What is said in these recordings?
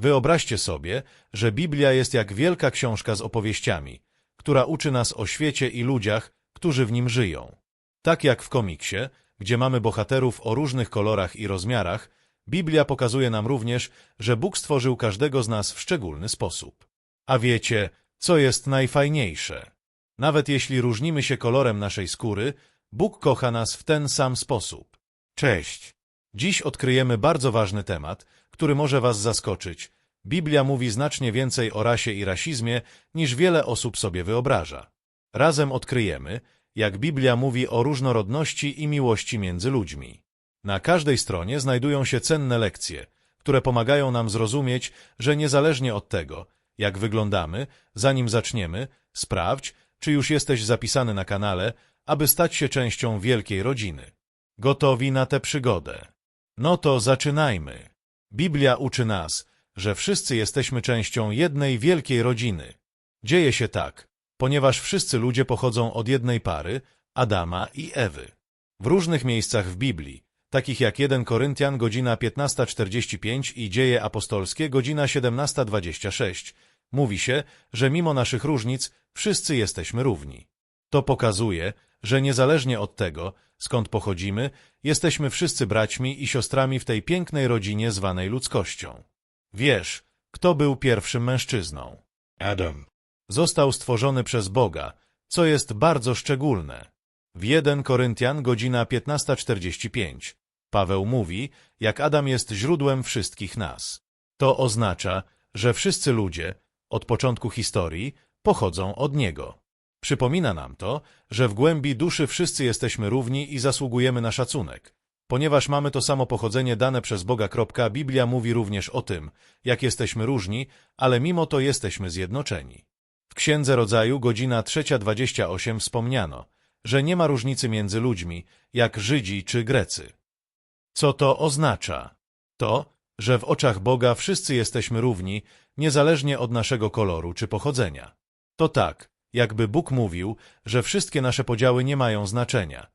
Wyobraźcie sobie, że Biblia jest jak wielka książka z opowieściami, która uczy nas o świecie i ludziach, którzy w nim żyją. Tak jak w komiksie, gdzie mamy bohaterów o różnych kolorach i rozmiarach, Biblia pokazuje nam również, że Bóg stworzył każdego z nas w szczególny sposób. A wiecie, co jest najfajniejsze? Nawet jeśli różnimy się kolorem naszej skóry, Bóg kocha nas w ten sam sposób. Cześć! Dziś odkryjemy bardzo ważny temat, który może Was zaskoczyć. Biblia mówi znacznie więcej o rasie i rasizmie, niż wiele osób sobie wyobraża. Razem odkryjemy, jak Biblia mówi o różnorodności i miłości między ludźmi. Na każdej stronie znajdują się cenne lekcje, które pomagają nam zrozumieć, że niezależnie od tego, jak wyglądamy, zanim zaczniemy, sprawdź, czy już jesteś zapisany na kanale, aby stać się częścią wielkiej rodziny. Gotowi na tę przygodę? No to zaczynajmy. Biblia uczy nas, że wszyscy jesteśmy częścią jednej wielkiej rodziny. Dzieje się tak, ponieważ wszyscy ludzie pochodzą od jednej pary, Adama i Ewy. W różnych miejscach w Biblii, takich jak 1 Koryntian godzina 15.45 i Dzieje Apostolskie godzina 17.26, mówi się, że mimo naszych różnic wszyscy jesteśmy równi. To pokazuje, że niezależnie od tego, skąd pochodzimy, jesteśmy wszyscy braćmi i siostrami w tej pięknej rodzinie zwanej ludzkością. Wiesz, kto był pierwszym mężczyzną? Adam. Został stworzony przez Boga, co jest bardzo szczególne. W 1 Koryntian godzina 15.45 Paweł mówi, jak Adam jest źródłem wszystkich nas. To oznacza, że wszyscy ludzie, od początku historii, pochodzą od Niego. Przypomina nam to, że w głębi duszy wszyscy jesteśmy równi i zasługujemy na szacunek. Ponieważ mamy to samo pochodzenie dane przez Boga. Biblia mówi również o tym, jak jesteśmy różni, ale mimo to jesteśmy zjednoczeni. W Księdze Rodzaju godzina 3.28 wspomniano, że nie ma różnicy między ludźmi, jak Żydzi czy Grecy. Co to oznacza? To, że w oczach Boga wszyscy jesteśmy równi, niezależnie od naszego koloru czy pochodzenia. To tak, jakby Bóg mówił, że wszystkie nasze podziały nie mają znaczenia.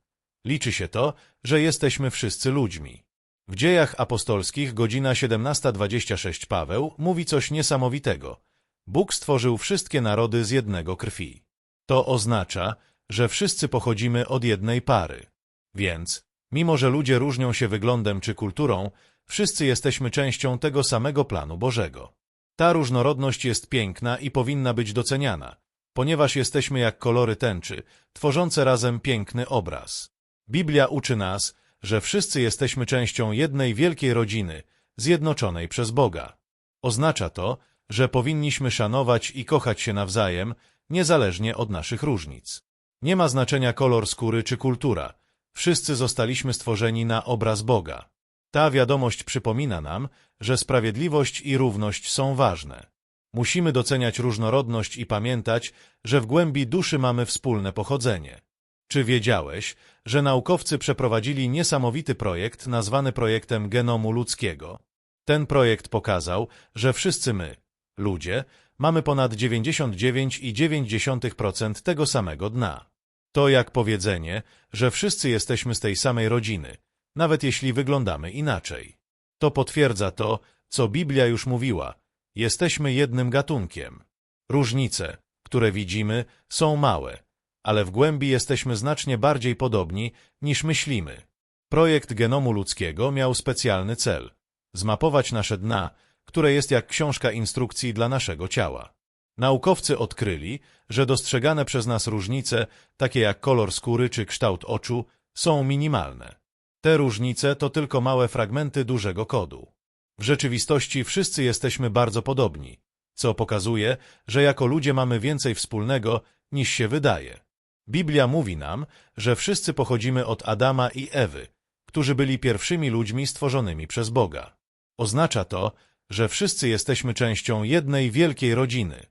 Liczy się to, że jesteśmy wszyscy ludźmi. W dziejach apostolskich godzina 17.26 Paweł mówi coś niesamowitego. Bóg stworzył wszystkie narody z jednego krwi. To oznacza, że wszyscy pochodzimy od jednej pary. Więc, mimo że ludzie różnią się wyglądem czy kulturą, wszyscy jesteśmy częścią tego samego planu Bożego. Ta różnorodność jest piękna i powinna być doceniana, ponieważ jesteśmy jak kolory tęczy, tworzące razem piękny obraz. Biblia uczy nas, że wszyscy jesteśmy częścią jednej wielkiej rodziny, zjednoczonej przez Boga. Oznacza to, że powinniśmy szanować i kochać się nawzajem, niezależnie od naszych różnic. Nie ma znaczenia kolor skóry czy kultura. Wszyscy zostaliśmy stworzeni na obraz Boga. Ta wiadomość przypomina nam, że sprawiedliwość i równość są ważne. Musimy doceniać różnorodność i pamiętać, że w głębi duszy mamy wspólne pochodzenie. Czy wiedziałeś, że naukowcy przeprowadzili niesamowity projekt nazwany projektem genomu ludzkiego? Ten projekt pokazał, że wszyscy my, ludzie, mamy ponad 99,9% tego samego dna. To jak powiedzenie, że wszyscy jesteśmy z tej samej rodziny, nawet jeśli wyglądamy inaczej. To potwierdza to, co Biblia już mówiła. Jesteśmy jednym gatunkiem. Różnice, które widzimy, są małe, ale w głębi jesteśmy znacznie bardziej podobni, niż myślimy. Projekt genomu ludzkiego miał specjalny cel – zmapować nasze dna, które jest jak książka instrukcji dla naszego ciała. Naukowcy odkryli, że dostrzegane przez nas różnice, takie jak kolor skóry czy kształt oczu, są minimalne. Te różnice to tylko małe fragmenty dużego kodu. W rzeczywistości wszyscy jesteśmy bardzo podobni, co pokazuje, że jako ludzie mamy więcej wspólnego, niż się wydaje. Biblia mówi nam, że wszyscy pochodzimy od Adama i Ewy, którzy byli pierwszymi ludźmi stworzonymi przez Boga. Oznacza to, że wszyscy jesteśmy częścią jednej wielkiej rodziny.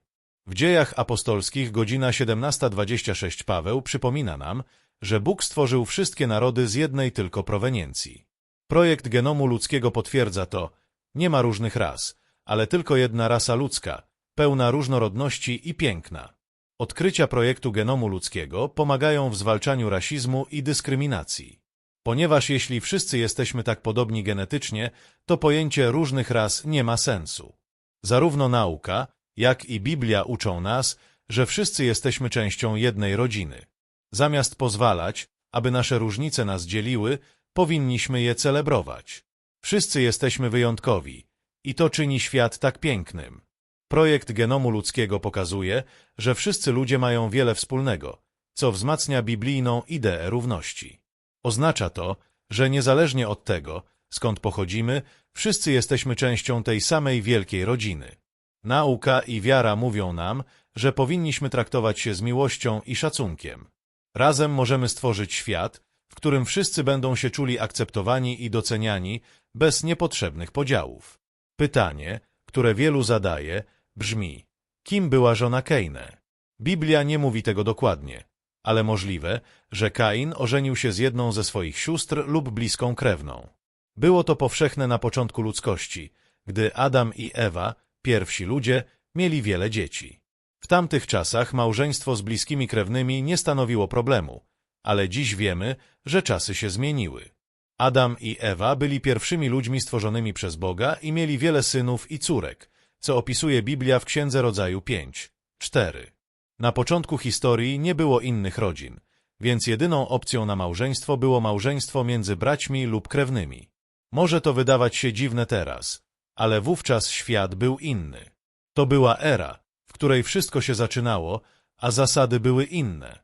W dziejach apostolskich godzina 17.26 Paweł przypomina nam, że Bóg stworzył wszystkie narody z jednej tylko proweniencji. Projekt genomu ludzkiego potwierdza to, nie ma różnych ras, ale tylko jedna rasa ludzka, pełna różnorodności i piękna. Odkrycia projektu genomu ludzkiego pomagają w zwalczaniu rasizmu i dyskryminacji. Ponieważ jeśli wszyscy jesteśmy tak podobni genetycznie, to pojęcie różnych ras nie ma sensu. Zarówno nauka, jak i Biblia uczą nas, że wszyscy jesteśmy częścią jednej rodziny. Zamiast pozwalać, aby nasze różnice nas dzieliły, powinniśmy je celebrować. Wszyscy jesteśmy wyjątkowi i to czyni świat tak pięknym. Projekt genomu ludzkiego pokazuje, że wszyscy ludzie mają wiele wspólnego, co wzmacnia biblijną ideę równości. Oznacza to, że niezależnie od tego, skąd pochodzimy, wszyscy jesteśmy częścią tej samej wielkiej rodziny. Nauka i wiara mówią nam, że powinniśmy traktować się z miłością i szacunkiem. Razem możemy stworzyć świat, w którym wszyscy będą się czuli akceptowani i doceniani bez niepotrzebnych podziałów. Pytanie, które wielu zadaje, brzmi: kim była żona Kejne? Biblia nie mówi tego dokładnie, ale możliwe, że Kain ożenił się z jedną ze swoich sióstr lub bliską krewną. Było to powszechne na początku ludzkości, gdy Adam i Ewa, pierwsi ludzie, mieli wiele dzieci. W tamtych czasach małżeństwo z bliskimi krewnymi nie stanowiło problemu, ale dziś wiemy, że czasy się zmieniły. Adam i Ewa byli pierwszymi ludźmi stworzonymi przez Boga i mieli wiele synów i córek, co opisuje Biblia w Księdze Rodzaju 5, 4. Na początku historii nie było innych rodzin, więc jedyną opcją na małżeństwo było małżeństwo między braćmi lub krewnymi. Może to wydawać się dziwne teraz, ale wówczas świat był inny. To była era, w której wszystko się zaczynało, a zasady były inne.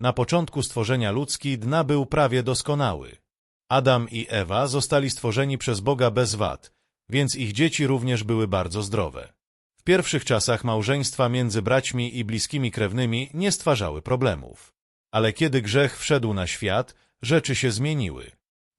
Na początku stworzenia ludzki dna był prawie doskonały. Adam i Ewa zostali stworzeni przez Boga bez wad, więc ich dzieci również były bardzo zdrowe. W pierwszych czasach małżeństwa między braćmi i bliskimi krewnymi nie stwarzały problemów. Ale kiedy grzech wszedł na świat, rzeczy się zmieniły.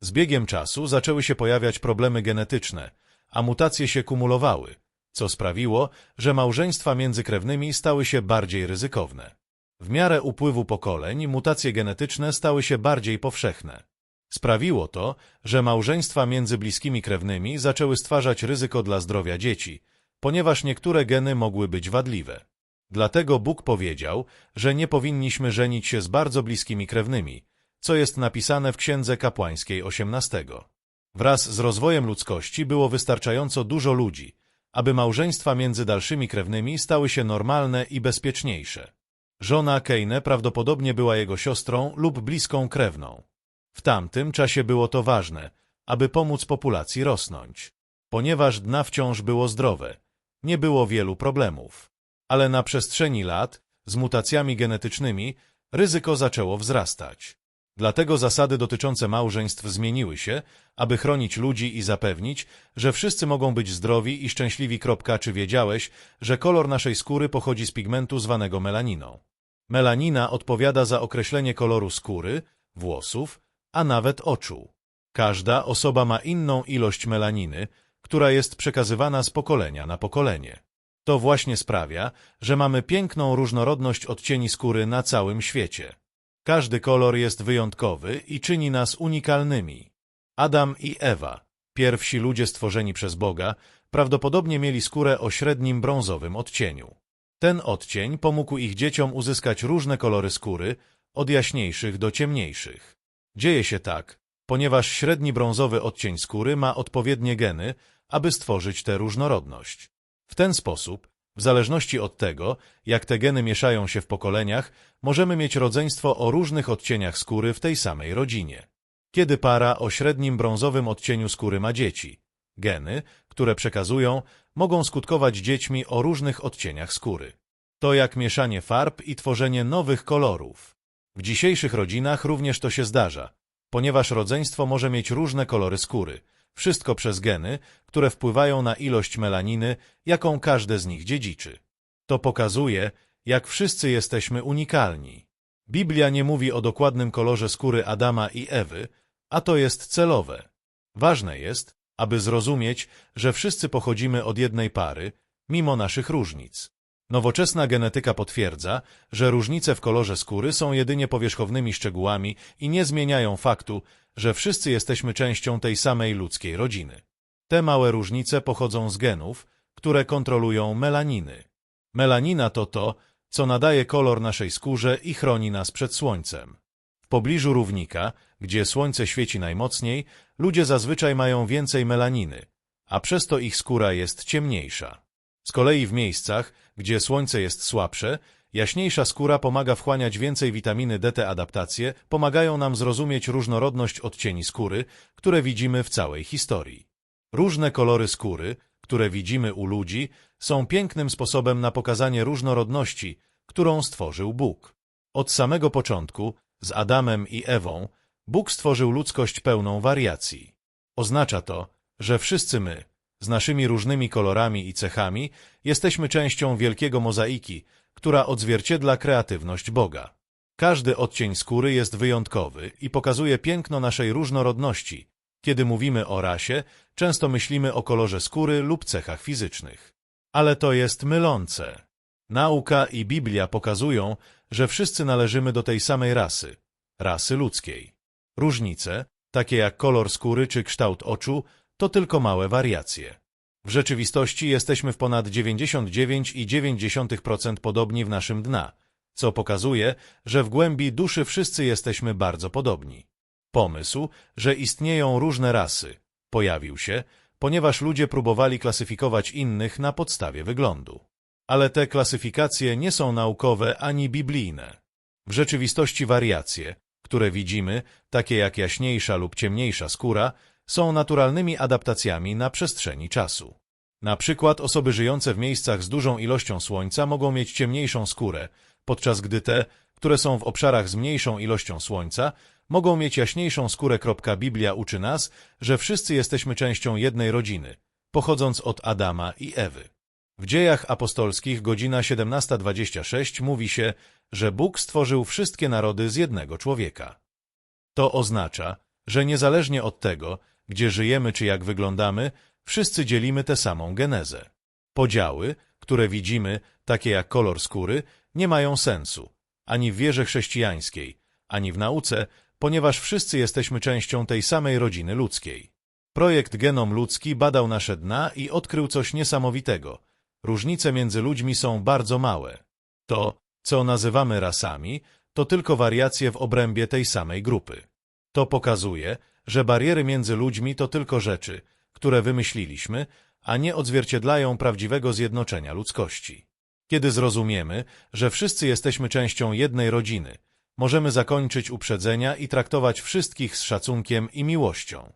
Z biegiem czasu zaczęły się pojawiać problemy genetyczne, a mutacje się kumulowały, co sprawiło, że małżeństwa między krewnymi stały się bardziej ryzykowne. W miarę upływu pokoleń mutacje genetyczne stały się bardziej powszechne. Sprawiło to, że małżeństwa między bliskimi krewnymi zaczęły stwarzać ryzyko dla zdrowia dzieci, ponieważ niektóre geny mogły być wadliwe. Dlatego Bóg powiedział, że nie powinniśmy żenić się z bardzo bliskimi krewnymi, co jest napisane w Księdze Kapłańskiej 18. Wraz z rozwojem ludzkości było wystarczająco dużo ludzi, aby małżeństwa między dalszymi krewnymi stały się normalne i bezpieczniejsze. Żona Kejne prawdopodobnie była jego siostrą lub bliską krewną. W tamtym czasie było to ważne, aby pomóc populacji rosnąć. Ponieważ dna wciąż było zdrowe, nie było wielu problemów. Ale na przestrzeni lat, z mutacjami genetycznymi, ryzyko zaczęło wzrastać. Dlatego zasady dotyczące małżeństw zmieniły się, aby chronić ludzi i zapewnić, że wszyscy mogą być zdrowi i szczęśliwi. Czy wiedziałeś, że kolor naszej skóry pochodzi z pigmentu zwanego melaniną? Melanina odpowiada za określenie koloru skóry, włosów, a nawet oczu. Każda osoba ma inną ilość melaniny, która jest przekazywana z pokolenia na pokolenie. To właśnie sprawia, że mamy piękną różnorodność odcieni skóry na całym świecie. Każdy kolor jest wyjątkowy i czyni nas unikalnymi. Adam i Ewa, pierwsi ludzie stworzeni przez Boga, prawdopodobnie mieli skórę o średnim brązowym odcieniu. Ten odcień pomógł ich dzieciom uzyskać różne kolory skóry, od jaśniejszych do ciemniejszych. Dzieje się tak, ponieważ średni brązowy odcień skóry ma odpowiednie geny, aby stworzyć tę różnorodność. W ten sposób, w zależności od tego, jak te geny mieszają się w pokoleniach, możemy mieć rodzeństwo o różnych odcieniach skóry w tej samej rodzinie. Kiedy para o średnim brązowym odcieniu skóry ma dzieci, geny, które przekazują, mogą skutkować dziećmi o różnych odcieniach skóry. To jak mieszanie farb i tworzenie nowych kolorów. W dzisiejszych rodzinach również to się zdarza, ponieważ rodzeństwo może mieć różne kolory skóry, wszystko przez geny, które wpływają na ilość melaniny, jaką każde z nich dziedziczy. To pokazuje, jak wszyscy jesteśmy unikalni. Biblia nie mówi o dokładnym kolorze skóry Adama i Ewy, a to jest celowe. Ważne jest, aby zrozumieć, że wszyscy pochodzimy od jednej pary, mimo naszych różnic. Nowoczesna genetyka potwierdza, że różnice w kolorze skóry są jedynie powierzchownymi szczegółami i nie zmieniają faktu, że wszyscy jesteśmy częścią tej samej ludzkiej rodziny. Te małe różnice pochodzą z genów, które kontrolują melaniny. Melanina to to, co nadaje kolor naszej skórze i chroni nas przed słońcem. W pobliżu równika, gdzie słońce świeci najmocniej, ludzie zazwyczaj mają więcej melaniny, a przez to ich skóra jest ciemniejsza. Z kolei w miejscach, gdzie słońce jest słabsze, jaśniejsza skóra pomaga wchłaniać więcej witaminy D. Te adaptacje pomagają nam zrozumieć różnorodność odcieni skóry, które widzimy w całej historii. Różne kolory skóry, które widzimy u ludzi, są pięknym sposobem na pokazanie różnorodności, którą stworzył Bóg. Od samego początku, z Adamem i Ewą, Bóg stworzył ludzkość pełną wariacji. Oznacza to, że wszyscy my, z naszymi różnymi kolorami i cechami, jesteśmy częścią wielkiego mozaiki, która odzwierciedla kreatywność Boga. Każdy odcień skóry jest wyjątkowy i pokazuje piękno naszej różnorodności. Kiedy mówimy o rasie, często myślimy o kolorze skóry lub cechach fizycznych. Ale to jest mylące. Nauka i Biblia pokazują, że wszyscy należymy do tej samej rasy, rasy ludzkiej. Różnice, takie jak kolor skóry czy kształt oczu, to tylko małe wariacje. W rzeczywistości jesteśmy w ponad 99,9% podobni w naszym dna, co pokazuje, że w głębi duszy wszyscy jesteśmy bardzo podobni. Pomysł, że istnieją różne rasy, pojawił się, ponieważ ludzie próbowali klasyfikować innych na podstawie wyglądu. Ale te klasyfikacje nie są naukowe ani biblijne. W rzeczywistości wariacje, które widzimy, takie jak jaśniejsza lub ciemniejsza skóra, są naturalnymi adaptacjami na przestrzeni czasu. Na przykład osoby żyjące w miejscach z dużą ilością słońca mogą mieć ciemniejszą skórę, podczas gdy te, które są w obszarach z mniejszą ilością słońca, mogą mieć jaśniejszą skórę. Biblia uczy nas, że wszyscy jesteśmy częścią jednej rodziny, pochodząc od Adama i Ewy. W dziejach apostolskich godzina 17.26 mówi się, że Bóg stworzył wszystkie narody z jednego człowieka. To oznacza, że niezależnie od tego, gdzie żyjemy czy jak wyglądamy, wszyscy dzielimy tę samą genezę. Podziały, które widzimy, takie jak kolor skóry, nie mają sensu, ani w wierze chrześcijańskiej, ani w nauce, ponieważ wszyscy jesteśmy częścią tej samej rodziny ludzkiej. Projekt Genom Ludzki badał nasze dna i odkrył coś niesamowitego. Różnice między ludźmi są bardzo małe. To, co nazywamy rasami, to tylko wariacje w obrębie tej samej grupy. To pokazuje, że bariery między ludźmi to tylko rzeczy, które wymyśliliśmy, a nie odzwierciedlają prawdziwego zjednoczenia ludzkości. Kiedy zrozumiemy, że wszyscy jesteśmy częścią jednej rodziny, możemy zakończyć uprzedzenia i traktować wszystkich z szacunkiem i miłością.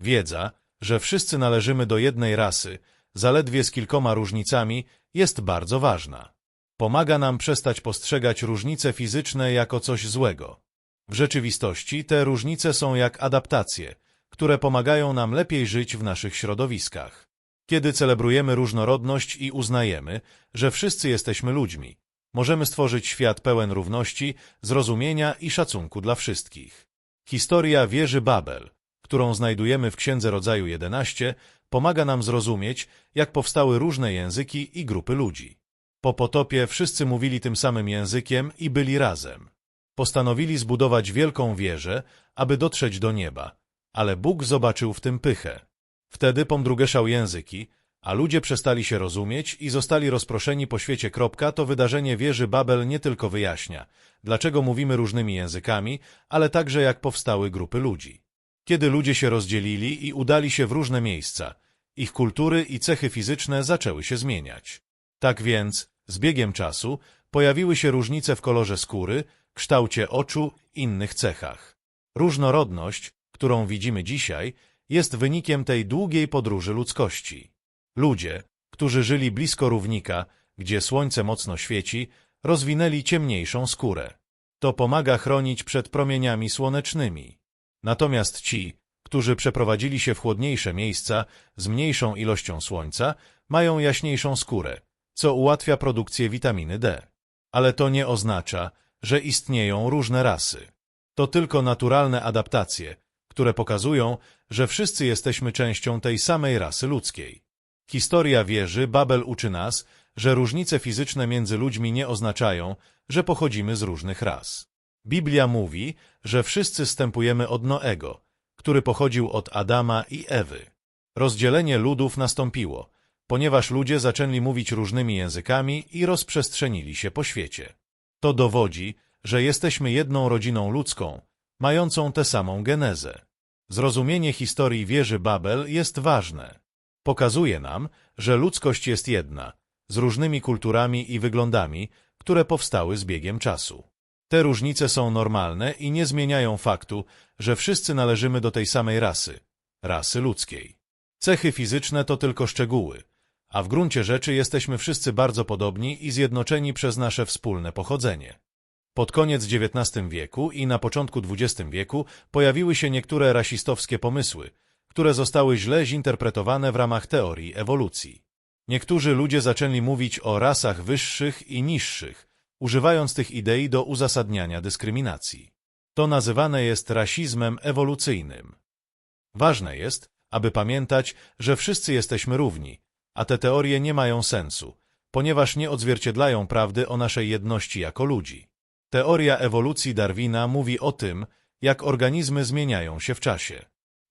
Wiedza, że wszyscy należymy do jednej rasy, zaledwie z kilkoma różnicami, jest bardzo ważna. Pomaga nam przestać postrzegać różnice fizyczne jako coś złego. W rzeczywistości te różnice są jak adaptacje, które pomagają nam lepiej żyć w naszych środowiskach. Kiedy celebrujemy różnorodność i uznajemy, że wszyscy jesteśmy ludźmi, możemy stworzyć świat pełen równości, zrozumienia i szacunku dla wszystkich. Historia wieży Babel, którą znajdujemy w Księdze Rodzaju 11, pomaga nam zrozumieć, jak powstały różne języki i grupy ludzi. Po potopie wszyscy mówili tym samym językiem i byli razem. Postanowili zbudować wielką wieżę, aby dotrzeć do nieba, ale Bóg zobaczył w tym pychę. Wtedy pomdrugeszał języki, a ludzie przestali się rozumieć i zostali rozproszeni po świecie. To wydarzenie wieży Babel nie tylko wyjaśnia, dlaczego mówimy różnymi językami, ale także jak powstały grupy ludzi. Kiedy ludzie się rozdzielili i udali się w różne miejsca, ich kultury i cechy fizyczne zaczęły się zmieniać. Tak więc, z biegiem czasu, pojawiły się różnice w kolorze skóry, kształcie oczu, innych cechach. Różnorodność, którą widzimy dzisiaj, jest wynikiem tej długiej podróży ludzkości. Ludzie, którzy żyli blisko równika, gdzie słońce mocno świeci, rozwinęli ciemniejszą skórę. To pomaga chronić przed promieniami słonecznymi. Natomiast ci, którzy przeprowadzili się w chłodniejsze miejsca z mniejszą ilością słońca, mają jaśniejszą skórę, co ułatwia produkcję witaminy D. Ale to nie oznacza, że istnieją różne rasy. To tylko naturalne adaptacje, które pokazują, że wszyscy jesteśmy częścią tej samej rasy ludzkiej. Historia wieży Babel uczy nas, że różnice fizyczne między ludźmi nie oznaczają, że pochodzimy z różnych ras. Biblia mówi, że wszyscy stępujemy od Noego, który pochodził od Adama i Ewy. Rozdzielenie ludów nastąpiło, ponieważ ludzie zaczęli mówić różnymi językami i rozprzestrzenili się po świecie. To dowodzi, że jesteśmy jedną rodziną ludzką, mającą tę samą genezę. Zrozumienie historii wieży Babel jest ważne. Pokazuje nam, że ludzkość jest jedna, z różnymi kulturami i wyglądami, które powstały z biegiem czasu. Te różnice są normalne i nie zmieniają faktu, że wszyscy należymy do tej samej rasy, rasy ludzkiej. Cechy fizyczne to tylko szczegóły, a w gruncie rzeczy jesteśmy wszyscy bardzo podobni i zjednoczeni przez nasze wspólne pochodzenie. Pod koniec XIX wieku i na początku XX wieku pojawiły się niektóre rasistowskie pomysły, które zostały źle zinterpretowane w ramach teorii ewolucji. Niektórzy ludzie zaczęli mówić o rasach wyższych i niższych, używając tych idei do uzasadniania dyskryminacji. To nazywane jest rasizmem ewolucyjnym. Ważne jest, aby pamiętać, że wszyscy jesteśmy równi, a te teorie nie mają sensu, ponieważ nie odzwierciedlają prawdy o naszej jedności jako ludzi. Teoria ewolucji Darwina mówi o tym, jak organizmy zmieniają się w czasie.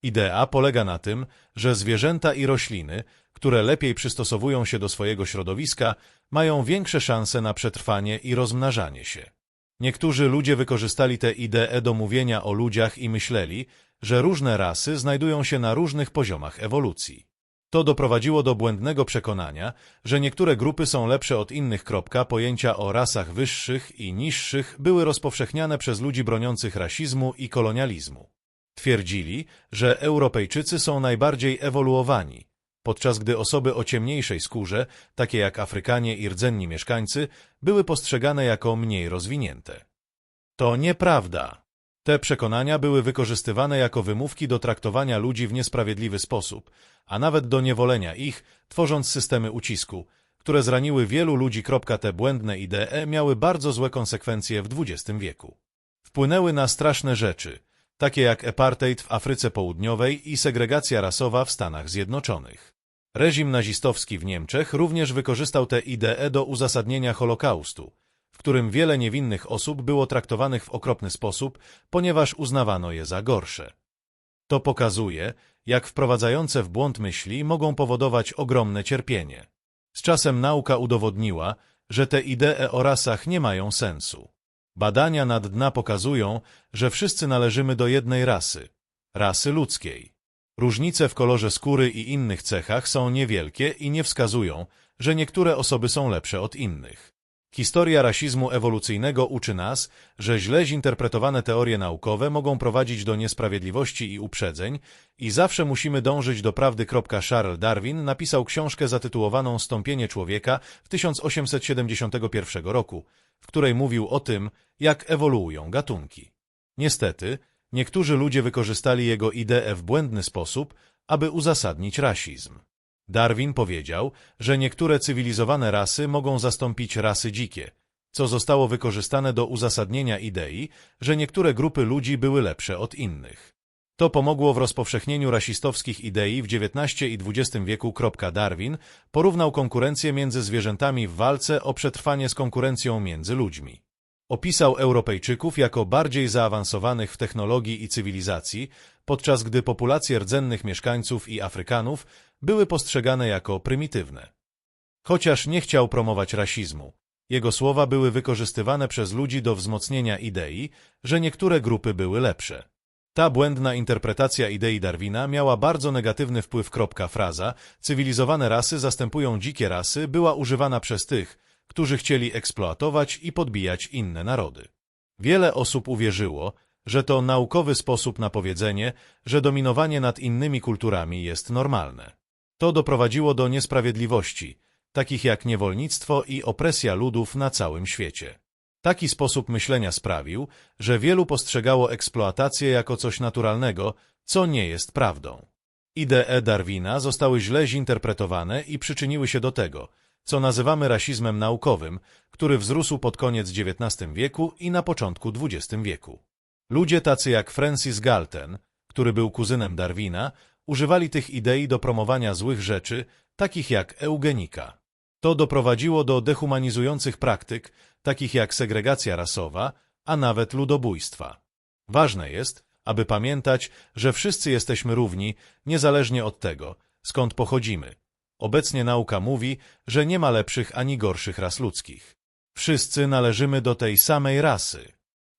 Idea polega na tym, że zwierzęta i rośliny, które lepiej przystosowują się do swojego środowiska, mają większe szanse na przetrwanie i rozmnażanie się. Niektórzy ludzie wykorzystali tę ideę do mówienia o ludziach i myśleli, że różne rasy znajdują się na różnych poziomach ewolucji. To doprowadziło do błędnego przekonania, że niektóre grupy są lepsze od innych. Pojęcia o rasach wyższych i niższych były rozpowszechniane przez ludzi broniących rasizmu i kolonializmu. Twierdzili, że Europejczycy są najbardziej ewoluowani, podczas gdy osoby o ciemniejszej skórze, takie jak Afrykanie i rdzenni mieszkańcy, były postrzegane jako mniej rozwinięte. To nieprawda. Te przekonania były wykorzystywane jako wymówki do traktowania ludzi w niesprawiedliwy sposób, a nawet do niewolenia ich, tworząc systemy ucisku, które zraniły wielu ludzi. Te błędne idee miały bardzo złe konsekwencje w XX wieku. Wpłynęły na straszne rzeczy, takie jak apartheid w Afryce Południowej i segregacja rasowa w Stanach Zjednoczonych. Reżim nazistowski w Niemczech również wykorzystał tę ideę do uzasadnienia Holokaustu, którym wiele niewinnych osób było traktowanych w okropny sposób, ponieważ uznawano je za gorsze. To pokazuje, jak wprowadzające w błąd myśli mogą powodować ogromne cierpienie. Z czasem nauka udowodniła, że te idee o rasach nie mają sensu. Badania nad dna pokazują, że wszyscy należymy do jednej rasy, rasy ludzkiej. Różnice w kolorze skóry i innych cechach są niewielkie i nie wskazują, że niektóre osoby są lepsze od innych. Historia rasizmu ewolucyjnego uczy nas, że źle zinterpretowane teorie naukowe mogą prowadzić do niesprawiedliwości i uprzedzeń i zawsze musimy dążyć do prawdy. Charles Darwin napisał książkę zatytułowaną Stąpienie człowieka w 1871 roku, w której mówił o tym, jak ewoluują gatunki. Niestety, niektórzy ludzie wykorzystali jego ideę w błędny sposób, aby uzasadnić rasizm. Darwin powiedział, że niektóre cywilizowane rasy mogą zastąpić rasy dzikie, co zostało wykorzystane do uzasadnienia idei, że niektóre grupy ludzi były lepsze od innych. To pomogło w rozpowszechnieniu rasistowskich idei w XIX i XX wieku. Darwin porównał konkurencję między zwierzętami w walce o przetrwanie z konkurencją między ludźmi. Opisał Europejczyków jako bardziej zaawansowanych w technologii i cywilizacji, podczas gdy populacje rdzennych mieszkańców i Afrykanów były postrzegane jako prymitywne. Chociaż nie chciał promować rasizmu, jego słowa były wykorzystywane przez ludzi do wzmocnienia idei, że niektóre grupy były lepsze. Ta błędna interpretacja idei Darwina miała bardzo negatywny wpływ. Fraza cywilizowane rasy zastępują dzikie rasy była używana przez tych, którzy chcieli eksploatować i podbijać inne narody. Wiele osób uwierzyło, że to naukowy sposób na powiedzenie, że dominowanie nad innymi kulturami jest normalne. To doprowadziło do niesprawiedliwości, takich jak niewolnictwo i opresja ludów na całym świecie. Taki sposób myślenia sprawił, że wielu postrzegało eksploatację jako coś naturalnego, co nie jest prawdą. Idee Darwina zostały źle zinterpretowane i przyczyniły się do tego, co nazywamy rasizmem naukowym, który wzrósł pod koniec XIX wieku i na początku XX wieku. Ludzie tacy jak Francis Galton, który był kuzynem Darwina, używali tych idei do promowania złych rzeczy, takich jak eugenika. To doprowadziło do dehumanizujących praktyk, takich jak segregacja rasowa, a nawet ludobójstwa. Ważne jest, aby pamiętać, że wszyscy jesteśmy równi, niezależnie od tego, skąd pochodzimy. Obecnie nauka mówi, że nie ma lepszych ani gorszych ras ludzkich. Wszyscy należymy do tej samej rasy.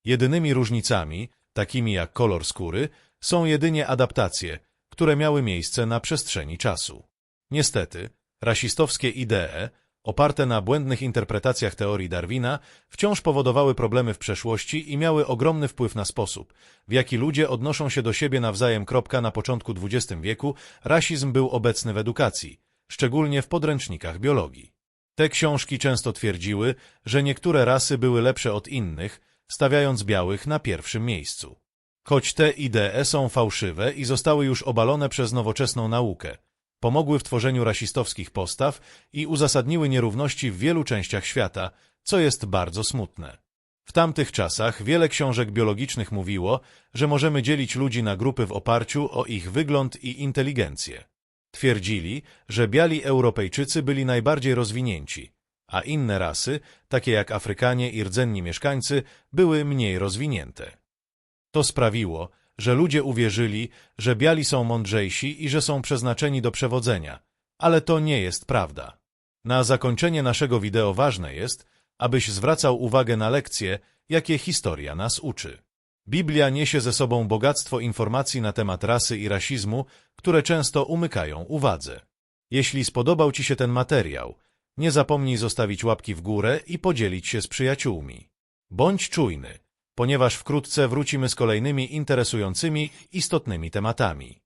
Jedynymi różnicami, takimi jak kolor skóry, są jedynie adaptacje, które miały miejsce na przestrzeni czasu. Niestety, rasistowskie idee oparte na błędnych interpretacjach teorii Darwina, wciąż powodowały problemy w przeszłości i miały ogromny wpływ na sposób, w jaki ludzie odnoszą się do siebie nawzajem. Na początku XX wieku rasizm był obecny w edukacji, szczególnie w podręcznikach biologii. Te książki często twierdziły, że niektóre rasy były lepsze od innych, stawiając białych na pierwszym miejscu. Choć te idee są fałszywe i zostały już obalone przez nowoczesną naukę, pomogły w tworzeniu rasistowskich postaw i uzasadniły nierówności w wielu częściach świata, co jest bardzo smutne. W tamtych czasach wiele książek biologicznych mówiło, że możemy dzielić ludzi na grupy w oparciu o ich wygląd i inteligencję. Twierdzili, że biali Europejczycy byli najbardziej rozwinięci, a inne rasy, takie jak Afrykanie i rdzenni mieszkańcy, były mniej rozwinięte. To sprawiło, że ludzie uwierzyli, że biali są mądrzejsi i że są przeznaczeni do przewodzenia, ale to nie jest prawda. Na zakończenie naszego wideo ważne jest, abyś zwracał uwagę na lekcje, jakie historia nas uczy. Biblia niesie ze sobą bogactwo informacji na temat rasy i rasizmu, które często umykają uwadze. Jeśli spodobał Ci się ten materiał, nie zapomnij zostawić łapki w górę i podzielić się z przyjaciółmi. Bądź czujny, ponieważ wkrótce wrócimy z kolejnymi interesującymi, istotnymi tematami.